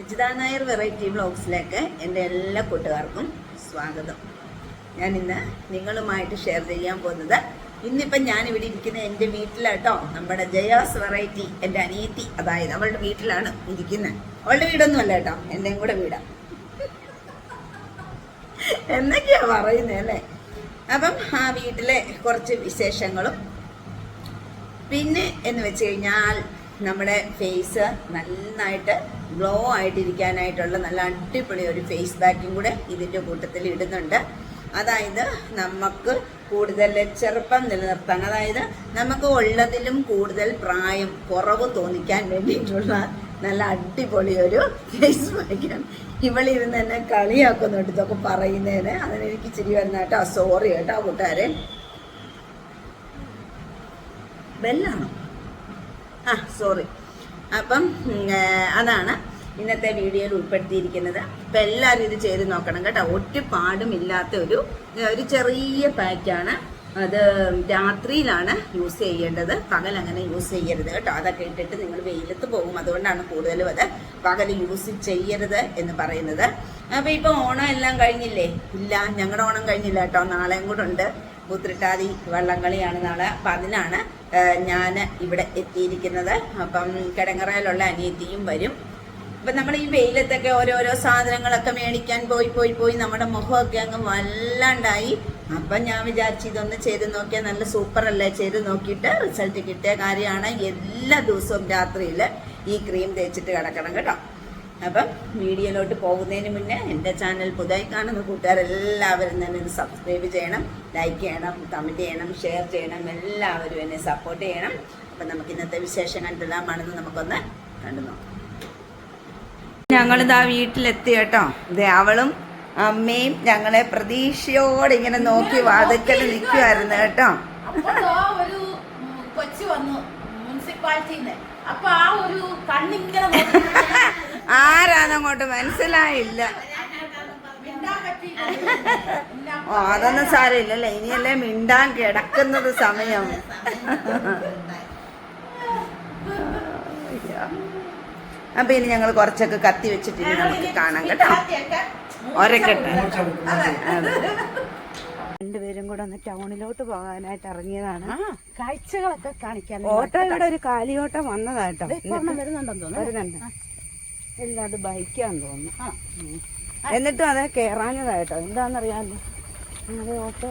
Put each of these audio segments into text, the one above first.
Rajitha Nair variety ബ്ലോഗ്സിലേക്ക് എന്റെ എല്ലാ കൂട്ടുകാർക്കും സ്വാഗതം. ഞാൻ ഇന്ന് നിങ്ങളുമായിട്ട് ഷെയർ ചെയ്യാൻ പോകുന്നത് ഇന്നിപ്പം ഞാനിവിടെ ഇരിക്കുന്ന എന്റെ വീട്ടിലാട്ടോ നമ്മുടെ ജയാസ് വെറൈറ്റി എന്റെ അനിയത്തി അതായത് അവളുടെ വീട്ടിലാണ് ഇരിക്കുന്നത്. അവളുടെ വീടൊന്നും അല്ല കേട്ടോ എന്റെയും കൂടെ വീടാ. എന്നൊക്കെയാ പറയുന്നത് അല്ലേ? അപ്പം ആ വീട്ടിലെ കുറച്ച് വിശേഷങ്ങളും. പിന്നെ എന്ന് വെച്ച് കഴിഞ്ഞാൽ നമ്മുടെ ഫേസ് നന്നായിട്ട് ഗ്ലോ ആയിട്ടിരിക്കാനായിട്ടുള്ള നല്ല അടിപൊളി ഒരു ഫേസ് പാക്കും കൂടെ ഇതിന്റെ കൂട്ടത്തിൽ ഇടുന്നുണ്ട്. അതായത് നമുക്ക് കൂടുതൽ ചെറുപ്പം നിലനിർത്താൻ അതായത് നമുക്ക് ഉള്ളതിലും കൂടുതൽ പ്രായം കുറവ് തോന്നിക്കാൻ വേണ്ടിയിട്ടുള്ള നല്ല അടിപൊളി ഒരു ഫേസ് പാക്കാണ് ഇവളിരുന്ന് എന്നെ കളിയാക്കുന്നുണ്ട് ഇതൊക്കെ പറയുന്നതിന്. അതിനെനിക്ക് ഇച്ചിരി വരുന്ന കേട്ടോ സോറി കേട്ടോ കൂട്ടുകാരെ. ബെല്ലാണോ? ആ സോറി അപ്പം അതാണ് ഇന്നത്തെ വീഡിയോയിൽ ഉൾപ്പെടുത്തിയിരിക്കുന്നത്. അപ്പം എല്ലാവരും ഇത് ചെയ്ത് നോക്കണം കേട്ടോ. ഒറ്റ പാടും ഇല്ലാത്ത ഒരു ഒരു ചെറിയ പാക്കാണ് അത് രാത്രിയിലാണ് യൂസ് ചെയ്യേണ്ടത്. പകൽ അങ്ങനെ യൂസ് ചെയ്യരുത് കേട്ടോ. അതൊക്കെ ഇട്ടിട്ട് നിങ്ങൾ വെയിലത്ത് പോകും. അതുകൊണ്ടാണ് കൂടുതലും അത് പകൽ യൂസ് ചെയ്യരുത് എന്ന് പറയുന്നത്. അപ്പോൾ ഇപ്പോൾ ഓണം എല്ലാം കഴിഞ്ഞില്ലേ? ഇല്ല ഞങ്ങളുടെ ഓണം കഴിഞ്ഞില്ല കേട്ടോ. നാളെയും കൂടെ ഉണ്ട്. ഉത്രട്ടാതി വള്ളംകളിയാണ് നാളെ. അപ്പം അതിനാണ് ഞാൻ ഇവിടെ എത്തിയിരിക്കുന്നത്. അപ്പം കിടങ്ങറയിലുള്ള അനിയത്തിയും വരും. അപ്പം നമ്മൾ ഈ വെയിലത്തൊക്കെ ഓരോരോ സാധനങ്ങളൊക്കെ മേടിക്കാൻ പോയി പോയി പോയി നമ്മുടെ മുഖമൊക്കെ അങ്ങ് വല്ലാണ്ടായി. അപ്പം ഞാൻ വിചാരിച്ചു ഇതൊന്ന് ചെയ്ത് നോക്കിയാൽ നല്ല സൂപ്പർ അല്ലേ ചെയ്ത് നോക്കിയിട്ട് റിസൾട്ട് കിട്ടിയ കാര്യമാണ്. എല്ലാ ദിവസവും രാത്രിയിൽ ഈ ക്രീം തേച്ചിട്ട് കിടക്കണം കേട്ടോ. അപ്പം വീഡിയോയിലോട്ട് പോകുന്നതിന് മുന്നേ എന്റെ ചാനൽ പുതുതായി കാണുന്ന കൂട്ടുകാരെല്ലാവരും തന്നെ ഇത് സബ്സ്ക്രൈബ് ചെയ്യണം ലൈക്ക് ചെയ്യണം കമന്റ് ചെയ്യണം ഷെയർ ചെയ്യണം എല്ലാവരും എന്നെ സപ്പോർട്ട് ചെയ്യണം. അപ്പം നമുക്ക് ഇന്നത്തെ വിശേഷം എന്തെല്ലാമാണെന്ന് നമുക്കൊന്ന് കണ്ടു നോക്കാം. ഞങ്ങളിതാ വീട്ടിലെത്തി കേട്ടോ. അവളും അമ്മയും ഞങ്ങളെ പ്രതീക്ഷയോടെ ഇങ്ങനെ നോക്കി വാതിക്കൽ നിൽക്കുമായിരുന്നു കേട്ടോ. ഒരു കൊച്ചു വന്നു മുനിസിപ്പാലിറ്റിന്ന് അപ്പൊ ആ ഒരു കണ്ണിങ്ങനെ ആരാന്നങ്ങോട്ട് മനസ്സിലായില്ല. ഓ അതൊന്നും സാരമില്ലല്ലേ? ഇനിയല്ലേ മിണ്ടാൻ കിടക്കുന്നത് സമയം. അപ്പൊ ഇനി ഞങ്ങൾ കുറച്ചൊക്കെ കത്തി വെച്ചിട്ട് ഇനി നമുക്ക് കാണാം കേട്ടോ. ഒരക്കട്ടെ. രണ്ടുപേരും കൂടെ ഒന്ന് ടൗണിലോട്ട് പോകാനായിട്ട് ഇറങ്ങിയതാണ്. കാഴ്ചകളൊക്കെ കാണിക്കാൻ ഓട്ടോ ഇവിടെ ഒരു കാലിയോട്ടം വന്നതാട്ടോ വരുന്നുണ്ടെന്ന് തോന്നുന്നു വരുന്നുണ്ട്. അത് ബൈക്കാന്ന് തോന്നുന്നു. ആ. എന്നിട്ടും അത് കേറാഞ്ഞതായിട്ടോ? എന്താണെന്നറിയാമല്ലോ അത് ഓട്ടോ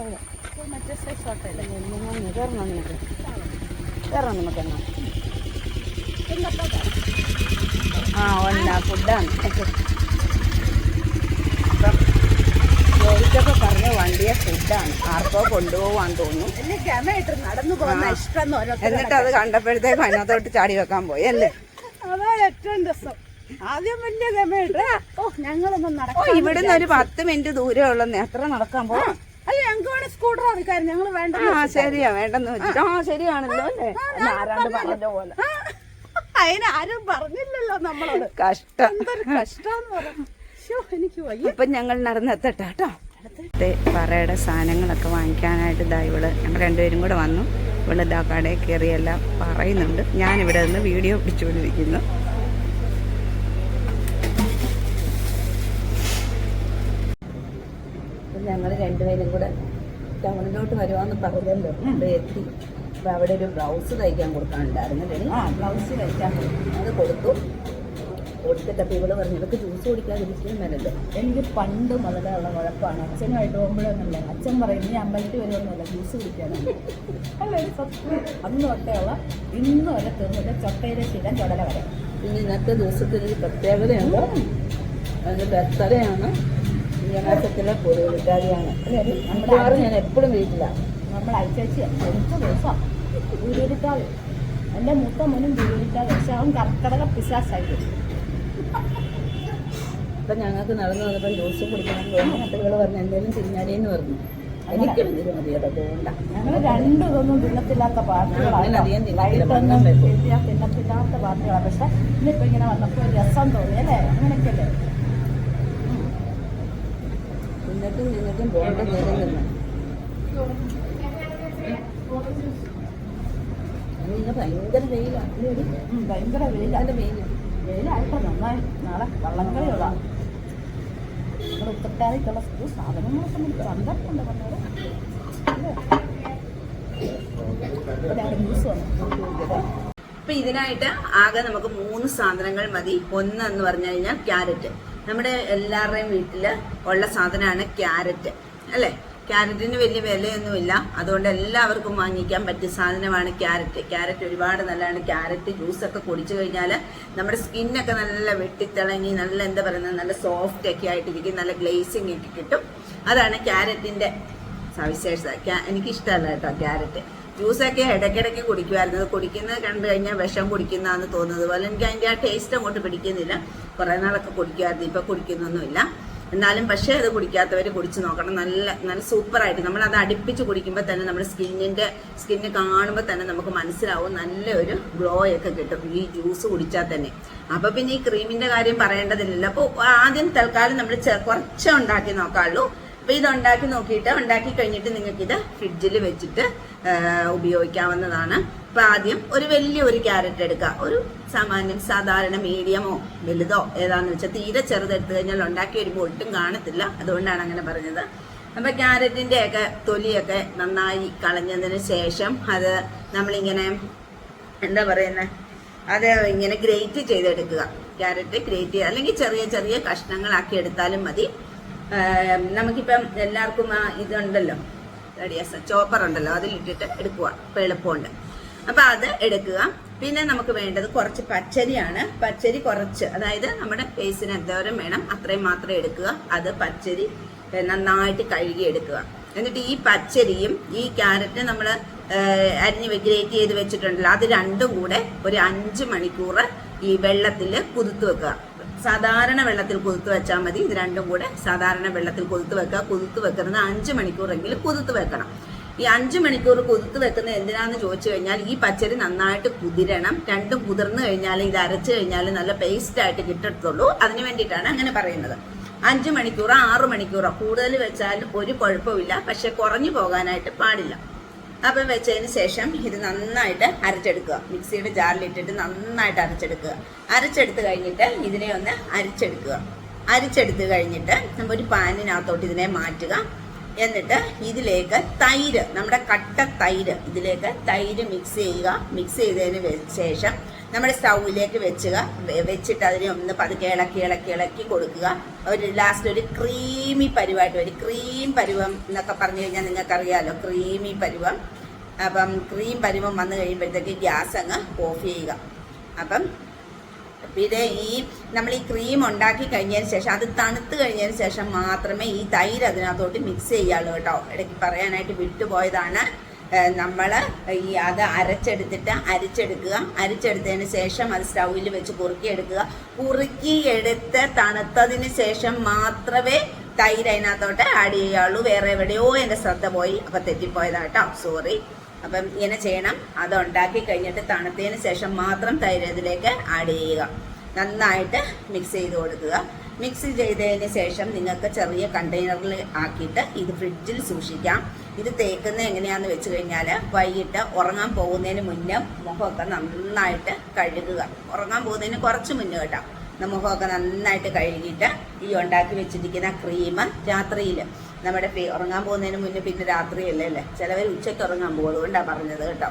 മറ്റേ സൈസ് ഓട്ടോയില്ല കയറണം നിനക്ക്. കയറണം നമുക്ക് എന്നാ. ആ ഉണ്ട് ഫുഡാണ്. അപ്പം ജോലിക്കൊക്കെ പറഞ്ഞ വണ്ടിയെ ഫുഡാണ്. ആർക്കോ കൊണ്ടുപോവാൻ തോന്നുന്നു. നടന്നു പോകുന്ന ഇഷ്ടം എന്നിട്ട് അത് കണ്ടപ്പോഴത്തേക്ക് അതിനകത്തോട്ട് ചാടി വെക്കാൻ പോയി അല്ലേ? അതാ ഏറ്റവും രസം. ആദ്യം വലിയ ഗമയായിട്ട് ഓ ഞങ്ങളൊന്നും ഓ നടക്കാം ഇവിടുന്ന് ഒരു പത്ത് മിനിറ്റ് ദൂരെ ഉള്ളു എത്ര നടക്കാൻ പോ അല്ല ഞങ്ങൾക്ക് വേണേ സ്കൂട്ടർ എടുക്കാൻ ഞങ്ങൾ വേണ്ട ആ ശരിയാ വേണ്ടെന്ന് വെച്ചിട്ട്. ആ ശരിയാണല്ലോ അല്ലേ? ആരാണ്ട് പറഞ്ഞ പോലെ. അതിന് ആരും പറഞ്ഞില്ലല്ലോ നമ്മളോട്. കഷ്ടം. എന്തൊരു പറഞ്ഞു. എനിക്ക് വയ്യ. ഇപ്പൊ ഞങ്ങൾ നടന്നെത്തട്ടെ കേട്ടോ. പറയുടെ സാധനങ്ങളൊക്കെ വാങ്ങിക്കാനായിട്ട് ഇതാ ഇവൾ ഞങ്ങൾ രണ്ടുപേരും കൂടെ വന്നു. ഇവൾ ഇതാ കടയിൽ കയറിയെല്ലാം പറയുന്നുണ്ട്. ഞാൻ ഇവിടെ നിന്ന് വീഡിയോ പിടിച്ചുകൊണ്ടിരിക്കുന്നു ഞങ്ങൾ രണ്ടുപേരും കൂടെ ടൗണിലോട്ട് വരുവാന്ന് പറഞ്ഞല്ലോ. ഇവിടെ എത്തി. അപ്പൊ അവിടെ ഒരു ബ്ലൗസ് തയ്ക്കാൻ കൊടുക്കാനുണ്ടായിരുന്നു. ആ ബ്ലൗസ് തയ്ക്കാൻ അത് കൊടുത്തു. കൊടുത്തിട്ടപ്പോ അപ്പൊ ഇവൾ പറഞ്ഞു ഇവർക്ക് ജ്യൂസ് കുടിക്കാതിരിക്കാൻ വരല്ലോ എനിക്ക് പണ്ട് വളരെ ഉള്ള കുഴപ്പമാണ് അച്ഛനുമായിട്ട് പോകുമ്പോഴൊന്നുമില്ല. അച്ഛൻ പറയും നീ അമ്പലത്തിൽ വരുമൊന്നുമില്ല ജ്യൂസ് കുടിക്കാനാണ്. അല്ല? ഒരു സത്യം. അന്ന് തൊട്ടേയുള്ള ഇന്ന് വരെ തീർന്നിട്ട് ചൊട്ടയിലെ ശീലം ചുടല വരെ. പിന്നെ ഇന്നത്തെ ദിവസത്തിൽ ഒരു പ്രത്യേകതയുണ്ട്? അത് ബർത്ത്ഡേയാണ് ഞായറാഴ്ചത്തിലെ പൊതുവിളിക്കാരിയാണ്. നമ്മുടെ ഞാൻ എപ്പോഴും വീട്ടിലാണ് നമ്മൾ അയച്ചേച്ചി എനിക്ക് ദിവസം വീടിരിട്ടാൽ എന്റെ മൂത്ത മോനും വീടിരിട്ടാൽ പക്ഷെ അവൻ കർക്കടക പിശാസായി. അപ്പൊ ഞങ്ങൾക്ക് നടന്നു വന്നപ്പോൾ ജ്യൂസ് കുടിക്കണം കുട്ടികൾ പറഞ്ഞു എന്തെങ്കിലും തിരിഞ്ഞാടിയെന്ന് പറഞ്ഞു. എനിക്ക് ഞങ്ങൾ രണ്ടും ഇതൊന്നും തിന്നത്തില്ലാത്ത പാർട്ടികളാണ് തിന്നത്തില്ലാത്ത പാർട്ടികളാണ്. പക്ഷെ ഇന്നിപ്പോ ഇങ്ങനെ വന്നപ്പോൾ രസം രസം തോന്നി അല്ലേ? തിന്നിട്ടും നിന്നിട്ടും ബോണ്ട ഇന്ന് ഭയങ്കര വെയിലാണ് ഭയങ്കര വെയിലാണ് വെയിൽ വെയിലായിട്ട് നന്നായി. നാളെ വള്ളംകളിയുള്ള നമ്മുടെ ഉത്തരക്കാരിക്കുള്ള സ്കൂൾ സാധനങ്ങളൊക്കെ നമുക്ക് കണ്ടിട്ടുണ്ട് പറഞ്ഞത് ന്യൂസ് വന്നു അപ്പൊ ഇതിനായിട്ട് ആകെ നമുക്ക് മൂന്ന് സാധനങ്ങൾ മതി. ഒന്ന് എന്ന് പറഞ്ഞു കഴിഞ്ഞാൽ ക്യാരറ്റ്. നമ്മുടെ എല്ലാവരുടെയും വീട്ടിൽ ഉള്ള സാധനമാണ് ക്യാരറ്റ്. അല്ലേ? ക്യാരറ്റിന് വലിയ വിലയൊന്നുമില്ല. അതുകൊണ്ട് എല്ലാവർക്കും വാങ്ങിക്കാൻ പറ്റിയ സാധനമാണ് ക്യാരറ്റ്. ക്യാരറ്റ് ഒരുപാട് നല്ലതാണ്. ക്യാരറ്റ് ജ്യൂസൊക്കെ കുടിച്ചു കഴിഞ്ഞാൽ നമ്മുടെ സ്കിന്നൊക്കെ നല്ല വെട്ടിത്തിളങ്ങി നല്ല എന്താ പറയുന്നത് നല്ല സോഫ്റ്റ് ഒക്കെ ആയിട്ടിരിക്കും നല്ല ഗ്ലേസിങ് ഒക്കെ കിട്ടും. അതാണ് ക്യാരറ്റിന്റെ സവിശേഷത. എനിക്കിഷ്ടമല്ല കേട്ടോ ക്യാരറ്റ്. ജ്യൂസൊക്കെ ഇടയ്ക്കിടയ്ക്ക് കുടിക്കുമായിരുന്നു കുടിക്കുന്നത് കണ്ടു കഴിഞ്ഞാൽ വിഷം കുടിക്കുന്നതാന്ന് തോന്നുന്നത് പോലെ എനിക്ക് അതിന്റെ ആ ടേസ്റ്റ് അങ്ങോട്ട് പിടിക്കുന്നില്ല. കുറേ നാളൊക്കെ കുടിക്കുമായിരുന്നു ഇപ്പം കുടിക്കുന്നൊന്നുമില്ല. എന്നാലും പക്ഷേ അത് കുടിക്കാത്തവർ കുടിച്ച് നോക്കണം. നല്ല നല്ല സൂപ്പറായിട്ട് നമ്മൾ അത് അടുപ്പിച്ച് കുടിക്കുമ്പോൾ തന്നെ നമ്മുടെ സ്കിന്നിന്റെ സ്കിന്ന് കാണുമ്പോൾ തന്നെ നമുക്ക് മനസ്സിലാവും നല്ലൊരു ഗ്ലോ ഒക്കെ കിട്ടും. ഈ ജ്യൂസ് കുടിച്ചാൽ തന്നെ. അപ്പോൾ പിന്നെ ഈ ക്രീമിന്റെ കാര്യം പറയേണ്ടതില്ലല്ലോ. അപ്പോൾ ആദ്യം തൽക്കാലം നമ്മൾ കുറച്ചേ ഉണ്ടാക്കി നോക്കാവുള്ളൂ. അപ്പൊ ഇത് ഉണ്ടാക്കി നോക്കിയിട്ട് ഉണ്ടാക്കി കഴിഞ്ഞിട്ട് നിങ്ങൾക്ക് ഇത് ഫ്രിഡ്ജിൽ വെച്ചിട്ട് ഉപയോഗിക്കാവുന്നതാണ്. അപ്പൊ ആദ്യം ഒരു വലിയ ഒരു ക്യാരറ്റ് എടുക്കുക. ഒരു സാമാന്യം സാധാരണ മീഡിയമോ വലുതോ ഏതാണെന്ന് വെച്ചാൽ തീരെ ചെറുതെടുത്തു കഴിഞ്ഞാൽ ഉണ്ടാക്കി വരുമ്പോൾ ഒട്ടും കാണത്തില്ല. അതുകൊണ്ടാണ് അങ്ങനെ പറഞ്ഞത്. അപ്പൊ ക്യാരറ്റിന്റെ ഒക്കെ തൊലിയൊക്കെ നന്നായി കളഞ്ഞതിന് ശേഷം അത് നമ്മളിങ്ങനെ എന്താ പറയുന്നത് അത് ഇങ്ങനെ ഗ്രേറ്റ് ചെയ്തെടുക്കുക. ക്യാരറ്റ് ഗ്രേറ്റ് ചെയ്യുക. അല്ലെങ്കിൽ ചെറിയ ചെറിയ കഷ്ണങ്ങളാക്കി എടുത്താലും മതി. നമുക്കിപ്പം എല്ലാവർക്കും ആ ഇതുണ്ടല്ലോ ചോപ്പർ ഉണ്ടല്ലോ അതിലിട്ടിട്ട് എടുക്കുക എളുപ്പമുണ്ട്. അപ്പം അത് എടുക്കുക. പിന്നെ നമുക്ക് വേണ്ടത് കുറച്ച് പച്ചരിയാണ്. പച്ചരി കുറച്ച് അതായത് നമ്മുടെ ഫേസിന് എന്തോരം വേണം അത്രയും മാത്രം എടുക്കുക. അത് പച്ചരി നന്നായിട്ട് കഴുകി എടുക്കുക. എന്നിട്ട് ഈ പച്ചരിയും ഈ ക്യാരറ്റ് നമ്മൾ അരിഞ്ഞ് ഗ്രേറ്റ് ചെയ്ത് വെച്ചിട്ടുണ്ടല്ലോ അത് രണ്ടും കൂടെ ഒരു അഞ്ച് മണിക്കൂർ ഈ വെള്ളത്തിൽ കുതിർത്ത് വെക്കുക. സാധാരണ വെള്ളത്തിൽ കുതിർത്ത് വെച്ചാൽ മതി. ഇത് രണ്ടും കൂടെ സാധാരണ വെള്ളത്തിൽ കുതിർത്ത് വെക്കുക. കുതിർത്ത് വെക്കുന്നത് അഞ്ച് മണിക്കൂറെങ്കിലും കുതിർത്ത് വെക്കണം. ഈ അഞ്ച് മണിക്കൂർ കുതിർത്ത് വെക്കുന്നത് എന്തിനാന്ന് ചോദിച്ചു കഴിഞ്ഞാൽ ഈ പച്ചരി നന്നായിട്ട് കുതിരണം. രണ്ടും കുതിർന്നു കഴിഞ്ഞാൽ ഇത് അരച്ചു കഴിഞ്ഞാൽ നല്ല പേസ്റ്റ് ആയിട്ട് കിട്ടത്തുള്ളൂ. അതിന് വേണ്ടിയിട്ടാണ് അങ്ങനെ പറയുന്നത്. അഞ്ച് മണിക്കൂറോ ആറ് മണിക്കൂറോ കൂടുതൽ വെച്ചാൽ ഒരു കുഴപ്പമില്ല. പക്ഷെ കുറഞ്ഞു പോകാനായിട്ട് പാടില്ല. അപ്പം വെച്ചതിന് ശേഷം ഇത് നന്നായിട്ട് അരച്ചെടുക്കുക. മിക്സിയുടെ ജാറിലിട്ടിട്ട് നന്നായിട്ട് അരച്ചെടുക്കുക. അരച്ചെടുത്ത് കഴിഞ്ഞിട്ട് ഇതിനെ ഒന്ന് അരിച്ചെടുക്കുക. അരിച്ചെടുത്ത് കഴിഞ്ഞിട്ട് നമ്മൾ ഒരു പാനിനകത്തോട്ട് ഇതിനെ മാറ്റുക. എന്നിട്ട് ഇതിലേക്ക് തൈര് നമ്മുടെ കട്ട തൈര് ഇതിലേക്ക് തൈര് മിക്സ് ചെയ്യുക. മിക്സ് ചെയ്തതിന് ശേഷം നമ്മുടെ സ്റ്റൗവിലേക്ക് വെച്ചുക. വെച്ചിട്ട് അതിനെ ഒന്ന് പതുക്കെ ഇളക്കി ഇളക്കി ഇളക്കി കൊടുക്കുക. ഒരു ലാസ്റ്റ് ഒരു ക്രീമി പരുവായിട്ട് ഒരു ക്രീം പരുവം എന്നൊക്കെ പറഞ്ഞു കഴിഞ്ഞാൽ നിങ്ങൾക്കറിയാമല്ലോ ക്രീമി പരുവം. അപ്പം ക്രീം പരുവം വന്നു കഴിയുമ്പോഴത്തേക്ക് ഗ്യാസ് അങ്ങ് ഓഫ് ചെയ്യുക. അപ്പം പിന്നെ ഈ നമ്മൾ ഈ ക്രീം ഉണ്ടാക്കി കഴിഞ്ഞതിന് ശേഷം അത് തണുത്ത് കഴിഞ്ഞതിന് ശേഷം മാത്രമേ ഈ തൈര് അതിനകത്തോട്ട് മിക്സ് ചെയ്യാവുള്ളൂ കേട്ടോ. ഇടയ്ക്ക് പറയാനായിട്ട് വിട്ടുപോയതാണ്. നമ്മൾ ഈ അത് അരച്ചെടുത്തിട്ട് അരിച്ചെടുക്കുക. അരിച്ചെടുത്തതിന് ശേഷം അത് സ്റ്റൗവിൽ വെച്ച് കുറുക്കിയെടുക്കുക. കുറുക്കിയെടുത്ത് തണുത്തതിന് ശേഷം മാത്രമേ തൈര് അതിനകത്തോട്ട് ആഡ് ചെയ്യാവുള്ളൂ വേറെ എവിടെയോ എന്റെ ശ്രദ്ധ പോയി. അപ്പം തെറ്റിപ്പോയതാട്ടോ സോറി അപ്പം ഇങ്ങനെ ചെയ്യണം. അത് ഉണ്ടാക്കി കഴിഞ്ഞിട്ട് തണുത്തതിന് ശേഷം മാത്രം തൈര് ഇതിലേക്ക് ആഡ് ചെയ്യുക. നന്നായിട്ട് മിക്സ് ചെയ്ത് കൊടുക്കുക. മിക്സ് ചെയ്തതിന് ശേഷം നിങ്ങൾക്ക് ചെറിയ കണ്ടെയ്നറിൽ ആക്കിയിട്ട് ഇത് ഫ്രിഡ്ജിൽ സൂക്ഷിക്കാം. ഇത് തേക്കുന്നത് എങ്ങനെയാന്ന് വെച്ച് കഴിഞ്ഞാൽ വൈകിട്ട് ഉറങ്ങാൻ പോകുന്നതിന് മുന്നേ മുഖമൊക്കെ നന്നായിട്ട് കഴുകുക. ഉറങ്ങാൻ പോകുന്നതിന് കുറച്ച് മുന്നേ കേട്ടോ. മുഖമൊക്കെ നന്നായിട്ട് കഴുകിയിട്ട് ഈ ഉണ്ടാക്കി വെച്ചിരിക്കുന്ന ക്രീം രാത്രിയിൽ നമ്മുടെ ഉറങ്ങാൻ പോകുന്നതിന് മുന്നേ പിന്നെ രാത്രിയല്ലേ അല്ലേ? ചിലവർ ഉച്ചയ്ക്ക് ഉറങ്ങാൻ പോകും. അതുകൊണ്ടാണ് പറഞ്ഞത് കേട്ടോ.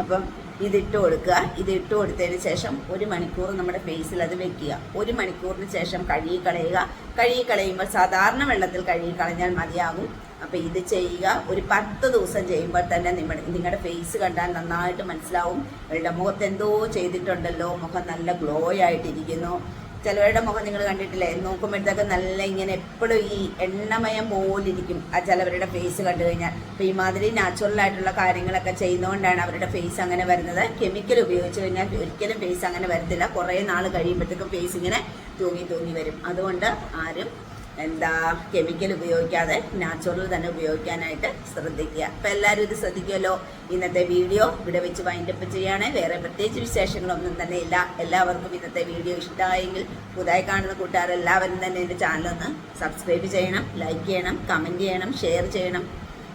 അപ്പം ഇതിട്ട് കൊടുക്കുക. ഇത് ഇട്ട് കൊടുത്തതിന് ശേഷം ഒരു മണിക്കൂർ നമ്മുടെ ഫേസിൽ അത് വെക്കുക. ഒരു മണിക്കൂറിന് ശേഷം കഴുകി കളയുക. കഴുകി കളയുമ്പോൾ സാധാരണ വെള്ളത്തിൽ കഴുകി കളഞ്ഞാൽ മതിയാകും. അപ്പം ഇത് ചെയ്യുക. ഒരു പത്ത് ദിവസം ചെയ്യുമ്പോൾ തന്നെ നിങ്ങളുടെ നിങ്ങളുടെ ഫേസ് കണ്ടാൽ നന്നായിട്ട് മനസ്സിലാവും. നിങ്ങളുടെ മുഖത്ത് എന്തോ ചെയ്തിട്ടുണ്ടല്ലോ. മുഖം നല്ല ഗ്ലോ ആയിട്ടിരിക്കുന്നു. ചിലവരുടെ മുഖം നിങ്ങൾ കണ്ടിട്ടില്ലേ? നോക്കുമ്പോഴത്തേക്ക് നല്ല ഇങ്ങനെ എപ്പോഴും ഈ എണ്ണമയം പോലിരിക്കും ആ ചിലവരുടെ ഫേസ് കണ്ടു കഴിഞ്ഞാൽ. അപ്പോൾ ഈ മാതിരി നാച്ചുറൽ ആയിട്ടുള്ള കാര്യങ്ങളൊക്കെ ചെയ്യുന്നതുകൊണ്ടാണ് അവരുടെ ഫേസ് അങ്ങനെ വരുന്നത്. കെമിക്കൽ ഉപയോഗിച്ച് കഴിഞ്ഞാൽ ഒരിക്കലും ഫേസ് അങ്ങനെ വരത്തില്ല. കുറേ നാൾ കഴിയുമ്പോഴത്തേക്കും ഫേസ് ഇങ്ങനെ തൂങ്ങി തൂങ്ങി വരും. അതുകൊണ്ട് ആരും എന്താ കെമിക്കൽ ഉപയോഗിക്കാതെ നാച്ചുറൽ തന്നെ ഉപയോഗിക്കാനായിട്ട് ശ്രദ്ധിക്കുക. അപ്പം എല്ലാവരും ഇത് ശ്രദ്ധിക്കുമല്ലോ? ഇന്നത്തെ വീഡിയോ ഇവിടെ വെച്ച് വൈൻഡപ്പ് ചെയ്യാണ് വേറെ പ്രത്യേകിച്ച് വിശേഷങ്ങളൊന്നും തന്നെ ഇല്ല. എല്ലാവർക്കും ഇന്നത്തെ വീഡിയോ ഇഷ്ടമായെങ്കിൽ പുതുതായി കാണുന്ന കൂട്ടുകാരെല്ലാവരും തന്നെ എന്റെ ചാനലൊന്ന് സബ്സ്ക്രൈബ് ചെയ്യണം ലൈക്ക് ചെയ്യണം കമന്റ് ചെയ്യണം ഷെയർ ചെയ്യണം.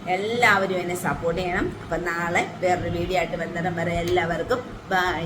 എല്ലാവരും എന്നെ സപ്പോർട്ട് ചെയ്യണം. അപ്പം നാളെ വേറൊരു വീഡിയോ ആയിട്ട് ബന്ധനം വരെ എല്ലാവർക്കും ബൈ